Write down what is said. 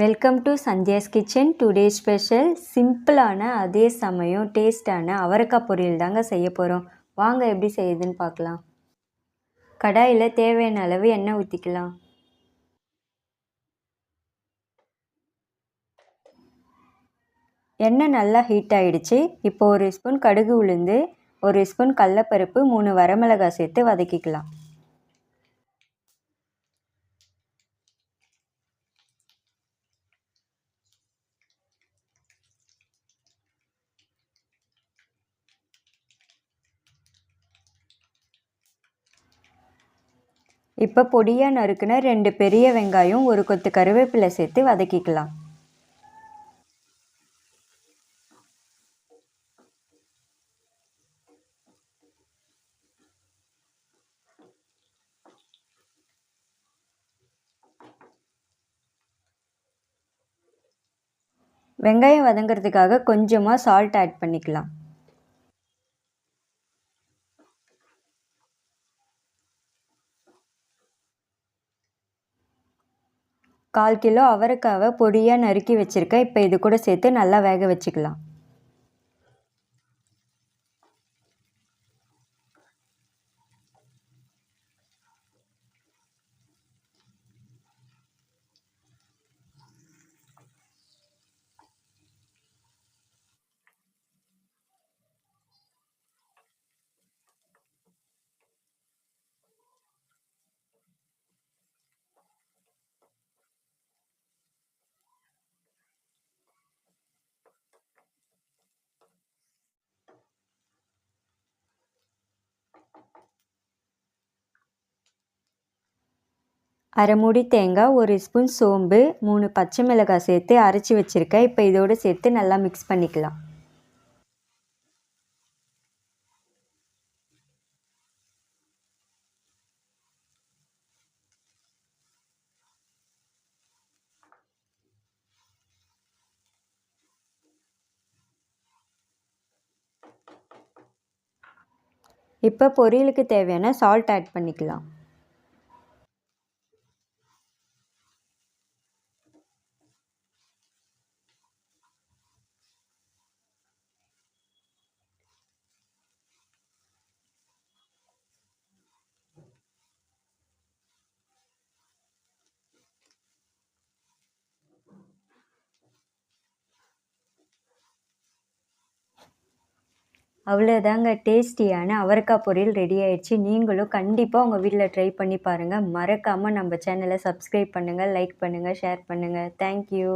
Welcome to Sandhya's kitchen today special சிம்பிளான அதே சமயம் டேஸ்டான அவரைக்காய் பொரியல் தாங்க செய்ய போகிறோம் வாங்க எப்படி செய்யுதுன்னு பார்க்கலாம். கடாயில் தேவையான அளவு எண்ணெய் ஊற்றிக்கலாம் எண்ணெய் நல்லா ஹீட் ஆகிடுச்சு இப்போ ஒரு ஸ்பூன் கடுகு உளுந்து ஒரு ஸ்பூன் கடலப்பருப்பு மூணு வரமிளகாய் சேர்த்து வதக்கிக்கலாம். இப்போ பொடியாக நறுக்குன ரெண்டு பெரிய வெங்காயம் ஒரு கொத்து கருவேப்பிலை சேர்த்து வதக்கிக்கலாம். வெங்காயம் வதங்கிறதுக்காக கொஞ்சமாக சால்ட் ஆட் பண்ணிக்கலாம். கால் கிலோ அவரைக்காவை பொடியாக நறுக்கி வச்சுருக்கேன் இப்போ இது கூட சேர்த்து நல்லா வேக வச்சுக்கலாம். அரை மூடி தேங்காய் ஒரு ஸ்பூன் சோம்பு மூணு பச்சை மிளகாய் சேர்த்து அரைச்சி வச்சுருக்கேன். இப்போ இதோடு சேர்த்து நல்லா மிக்ஸ் பண்ணிக்கலாம். இப்போ பொரியலுக்கு தேவையான சால்ட் ஆட் பண்ணிக்கலாம். அவ்வளோதாங்க டேஸ்டியான அவரைக்காய் பொரியல் ரெடி ஆயிடுச்சு. நீங்களும் கண்டிப்பாக உங்கள் வீட்டில் ட்ரை பண்ணி பாருங்கள் மறக்காமல் நம்ம சேனலை சப்ஸ்கிரைப் பண்ணுங்கள் லைக் பண்ணுங்கள் ஷேர் பண்ணுங்கள் தேங்க்யூ